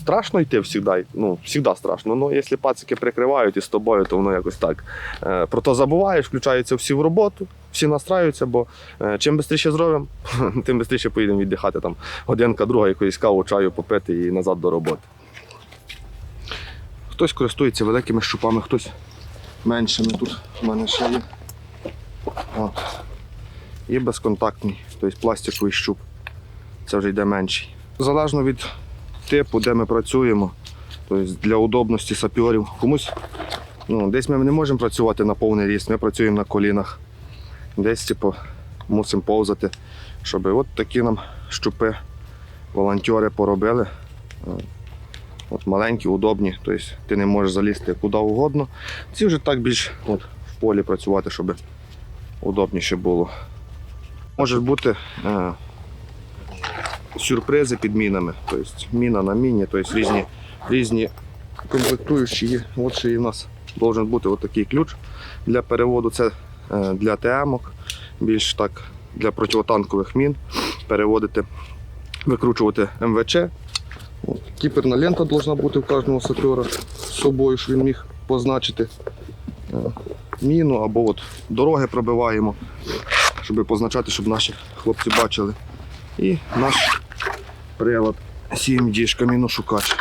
страшно йти завжди, ну, завжди страшно. Ну, якщо пацики прикривають і з тобою, то воно якось так. Е, Про то забуваєш, включаються всі в роботу, всі настраюються, бо е, чим швидше зробимо, тим швидше поїдемо віддихати там годинка, друга, якоїсь каву, чаю попити і назад до роботи. Хтось користується великими щупами, хтось меншими. Тут в мене ще є. От. Є безконтактний, тобто пластиковий щуп. Це вже йде менший. Залежно від типу, де ми працюємо, тобто для удобності сапьорів. Комусь ну, десь ми не можемо працювати на повний ріст, ми працюємо на колінах. Десь типу, мусимо повзати, щоб от такі нам щупи волонтери поробили. От маленькі, удобні, тобто ти не можеш залізти куди угодно. Ці вже так більш от, в полі працювати, щоб удобніше було. Може бути е, сюрпризи під мінами. Тобто міна на міні, тобто різні, різні комплектуючі. От ще і в нас має бути такий ключ для переводу. Це е, для ТМ-ок, більш так для противотанкових мін переводити, викручувати МВЧ. Кіперна лента повинна бути у кожного сапера з собою, щоб він міг позначити е, міну або от дороги пробиваємо, щоб позначати, щоб наші хлопці бачили. І наш прилад CMD каміношукач.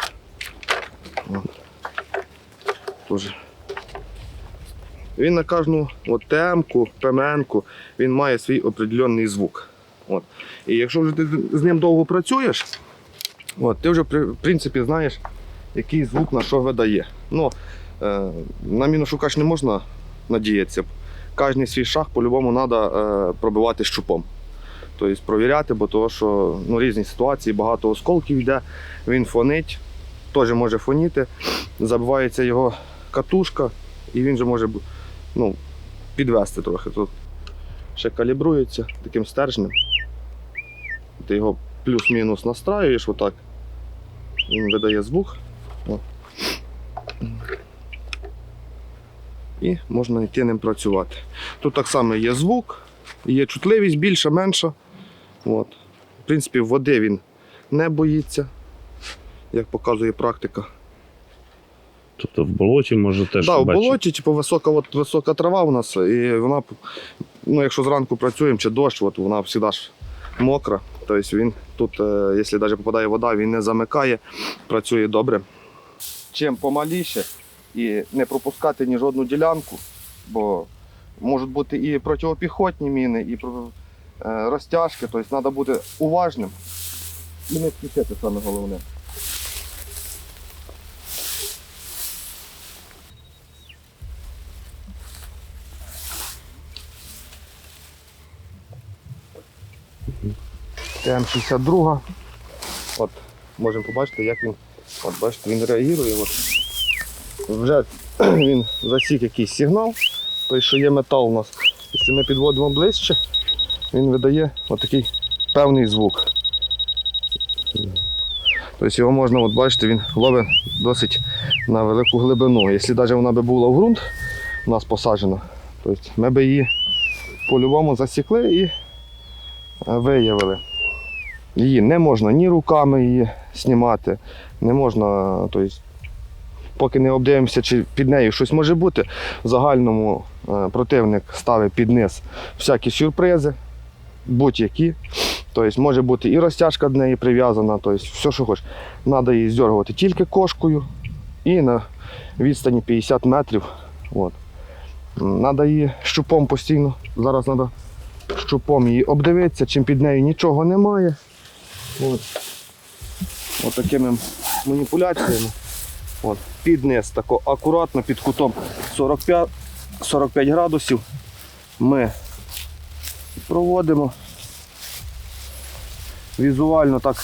От. Тоже. Він на кожну от, ТМ-ку, ПМН-ку, він має свій определенний звук. От. І якщо вже ти з ним довго працюєш, от, ти вже в принципі знаєш, який звук на що видає. Ну, е, на міношукач не можна надіятися. Кожний свій шаг по-любому треба е, пробивати щупом. Тобто провіряти, бо того, що ну, різні ситуації, багато осколків йде, він фонить, теж може фоніти, забивається його катушка, і він же може ну, підвести трохи. Тут ще калібрується таким стержнем. Ти його плюс-мінус настраюєш отак. Він видає звук. І можна йти ним працювати. Тут так само є звук, є чутливість більша, менша. От. В принципі, води він не боїться, як показує практика. Тобто в болоті може теж Так, да, в болоті, типу, висока, от, висока трава у нас, і вона, ну, якщо зранку працюємо чи дощ, от, вона завжди ж мокра. Тобто він тут, е, якщо навіть попадає вода, він не замикає, працює добре. Чим помаліше і не пропускати ні жодну ділянку, бо можуть бути і протипіхотні міни, і розтяжки, тобто треба бути уважним і не спішити саме головне. ТМ-62. От, можемо побачити, як він. От, бачите, він реагує. От. Вже він засік якийсь сигнал, той, що є метал у нас. Якщо ми підводимо ближче, він видає отакий певний звук. Тобто його можна, от бачите, він ловить досить на велику глибину. Якщо навіть вона би була в ґрунт, у нас посаджена, тобто ми б її по-любому засікли і е, виявили. Її не можна ні руками її знімати, не можна, тобто, поки не обдивимося, чи під нею щось може бути. В загальному е, противник ставить під низ всякі сюрпризи, будь-які. Тобто може бути і розтяжка до неї прив'язана, тобто все, що хочеш. Треба її здергувати тільки кошкою і на відстані 50 метрів. От. Треба її щупом постійно. Зараз треба щупом її обдивитися, чим під нею нічого немає. От. От такими маніпуляціями. От. Під низ тако акуратно під кутом 45, 45 градусів ми проводимо. Візуально так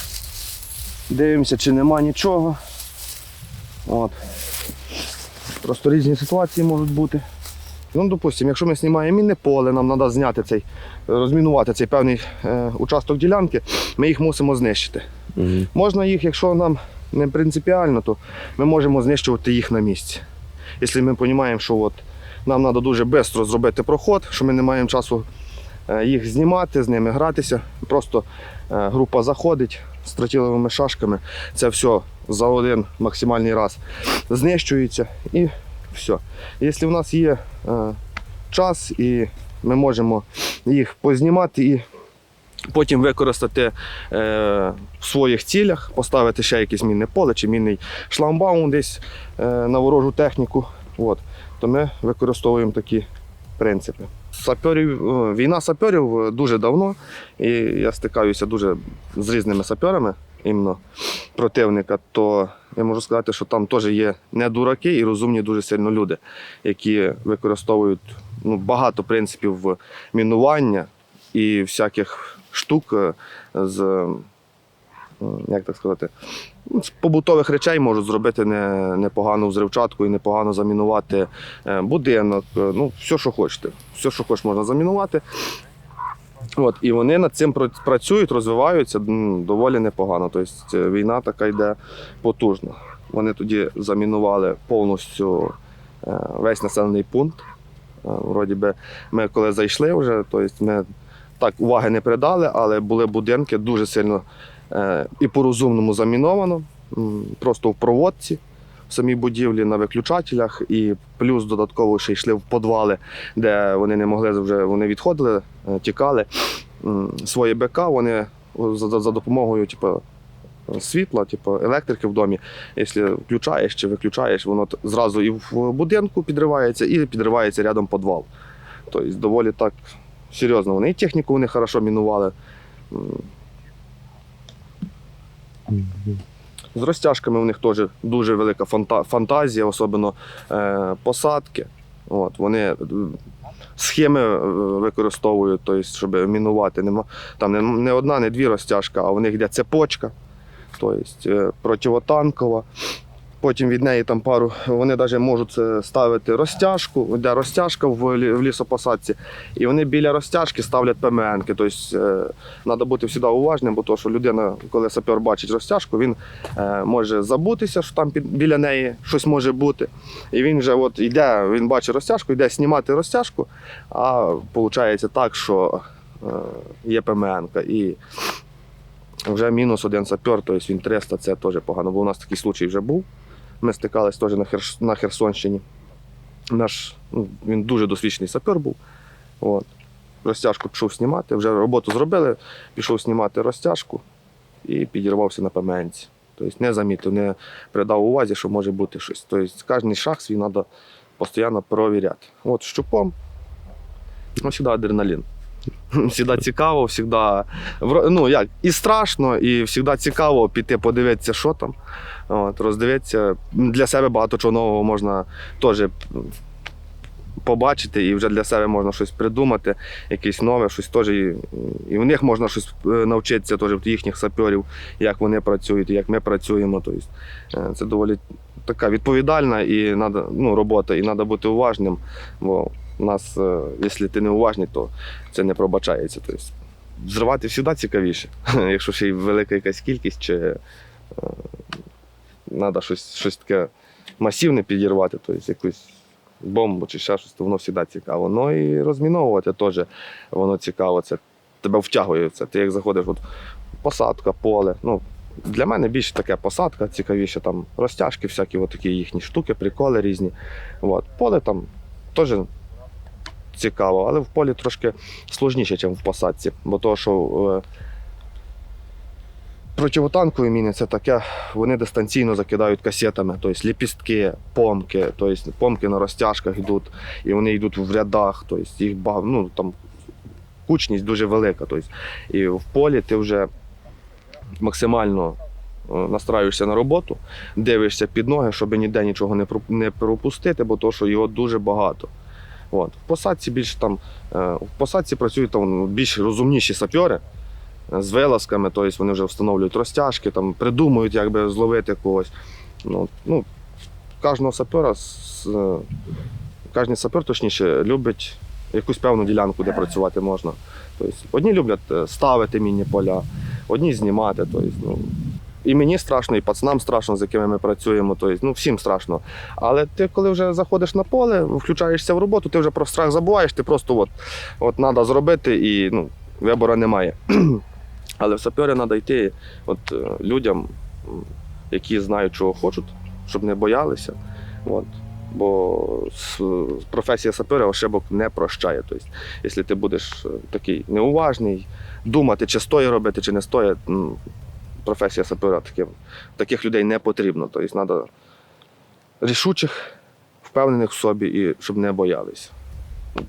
дивимося, чи нема нічого. От. Просто різні ситуації можуть бути. Ну, допустимо, якщо ми знімаємо мінне поле, нам треба зняти цей, розмінувати цей певний е, участок ділянки, ми їх мусимо знищити. Мгм. Можна їх, якщо нам не принципіально, то ми можемо знищувати їх на місці. Якщо ми розуміємо, що от нам треба дуже швидко зробити проход, що ми не маємо часу їх знімати, з ними гратися. Просто е, група заходить, з тротиловими шашками. Це все за один максимальний раз знищується і все. Якщо в нас є е, час і ми можемо їх познімати і потім використати е, в своїх цілях, поставити ще якесь мінне поле чи мінний шламбаум десь е, на ворожу техніку. От, то ми використовуємо такі принципи. Саперів, е, війна саперів е, дуже давно, і я стикаюся дуже з різними саперами, іменно противника, то я можу сказати, що там теж є не дураки і розумні дуже сильно люди, які використовують ну, багато принципів мінування і всяких штук е, з, як так сказати, з побутових речей можуть зробити не, непогану взривчатку і непогано замінувати е, будинок, е, ну, все, що хочете. Все, що хочеш, можна замінувати. От, і вони над цим працюють, розвиваються доволі непогано. Тобто е, війна така йде потужна. Вони тоді замінували повністю весь населений пункт. Вроді би, ми коли зайшли вже, тобто ми так уваги не придали, але були будинки дуже сильно і по-розумному заміновано, просто в проводці. В самій будівлі на виключателях, і плюс додатково ще йшли в підвали, де вони не могли вже вони відходили, е, тікали. М, Свої БК вони за, допомогою типу, світла, типу, електрики в домі. Якщо включаєш чи виключаєш, воно зразу і в будинку підривається, і підривається рядом підвал. Тобто доволі так серйозно. Вони і техніку вони хорошо мінували. З розтяжками у них теж дуже велика фанта- фантазія, особливо е, посадки. От, вони е, схеми е, використовують, тобто, щоб мінувати. Там не, одна, не дві розтяжка, а у них йде цепочка, тобто противотанкова. Потім від неї там пару, вони навіть можуть е, ставити розтяжку, де розтяжка в, лісопосадці, і вони біля розтяжки ставлять ПМНки. Тобто треба бути завжди уважним, бо то, що людина, коли сапер бачить розтяжку, він е, може забутися, що там біля неї щось може бути. І він вже от йде, він бачить розтяжку, йде знімати розтяжку, а виходить так, що е, є ПМНка. І вже мінус один сапер, тобто він 300, це теж погано. Бо у нас такий случай вже був. Ми стикались теж на, Херш... на Херсонщині. Наш, ну, він дуже досвідчений сапер був. От. Розтяжку пішов знімати, вже роботу зробили, пішов знімати розтяжку і підірвався на ПМНці. Тобто не замітив, не придав увазі, що може бути щось. Тобто кожен шаг свій треба постійно перевіряти. От щупом, ну, завжди адреналін. Всегда цікаво, всегда, ну як, і страшно, і завжди цікаво піти подивитися, що там. От, роздивитися. Для себе багато чого нового можна теж побачити, і вже для себе можна щось придумати, якесь нове, щось теж. І, в них можна щось е, навчитися теж їхніх саперів, як вони працюють, як ми працюємо. Тобто, це доволі така відповідальна і надо, ну, робота, і треба бути уважним. Бо нас, е, якщо ти не уважний, то це не пробачається. Тобто, зривати завжди цікавіше, якщо ще й велика якась кількість, чи треба щось, щось таке масивне підірвати, тобто якусь бомбу чи ще щось, то воно завжди цікаво. Ну і розміновувати теж воно цікаво. Це тебе втягує. Це ти як заходиш, от посадка, поле. Ну, для мене більше таке посадка, цікавіше, там розтяжки, всякі от такі їхні штуки, приколи різні. От. Поле там теж цікаво, але в полі трошки сложніше, ніж в посадці. Бо то, що е, противотанкові міни це таке, вони дистанційно закидають касетами, тобто ліпістки, помки, тобто помки на розтяжках йдуть, і вони йдуть в рядах, тобто їх багато, ну там кучність дуже велика. Тобто, і в полі ти вже максимально е, настраюєшся на роботу, дивишся під ноги, щоб ніде нічого не не пропустити, бо то, що його дуже багато. От. В посадці більш там, е, в посадці працюють там більш розумніші сапьори е, з вилазками, тобто вони вже встановлюють розтяжки, там, придумують, як би зловити когось. Ну, ну, кожного сапера, е, кожен сапер, точніше, любить якусь певну ділянку, де працювати можна. Тобто, одні люблять ставити мінні поля, одні знімати. Тобто, ну, і мені страшно, і пацанам страшно, з якими ми працюємо. Тобто, ну, всім страшно. Але ти, коли вже заходиш на поле, включаєшся в роботу, ти вже про страх забуваєш, ти просто от, от треба зробити і ну, вибору немає. Але в сапери треба йти от, е, людям, які знають, чого хочуть, щоб не боялися. От. Бо професія сапера ошибок не прощає. Тобто, якщо ти будеш е, такий неуважний, думати, чи стоїть робити, чи не стоїть, професія сапера таким, таких людей не потрібно. Тобто, треба рішучих, впевнених в собі і щоб не боялися.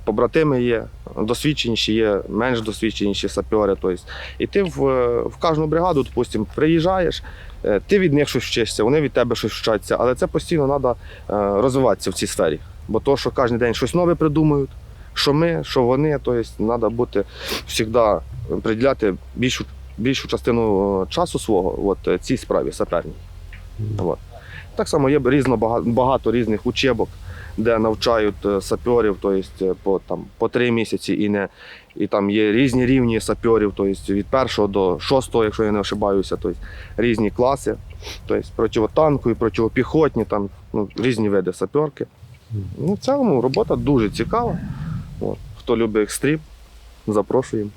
Побратими є, досвідченіші є, менш досвідченіші сапери. Тобто, і ти в, в кожну бригаду, допустимо, приїжджаєш, е, ти від них щось вчишся, вони від тебе щось вчаться, але це постійно треба розвиватися в цій сфері. Бо то, що кожен день щось нове придумують, що ми, що вони, тобто треба бути завжди приділяти більшу, більшу частину е, часу свого от, е, цій справі саперній. От. Так само є різно, багато, різних учебок, де навчають е, саперів, тобто по, там, по три місяці, і, не, і там є різні рівні саперів, тобто від першого до шостого, якщо я не ошибаюся, тобто різні класи, тобто противотанкові, противопіхотні, там ну, різні види саперки. Ну, в цілому робота дуже цікава. От. Хто любить екстрім, запрошуємо.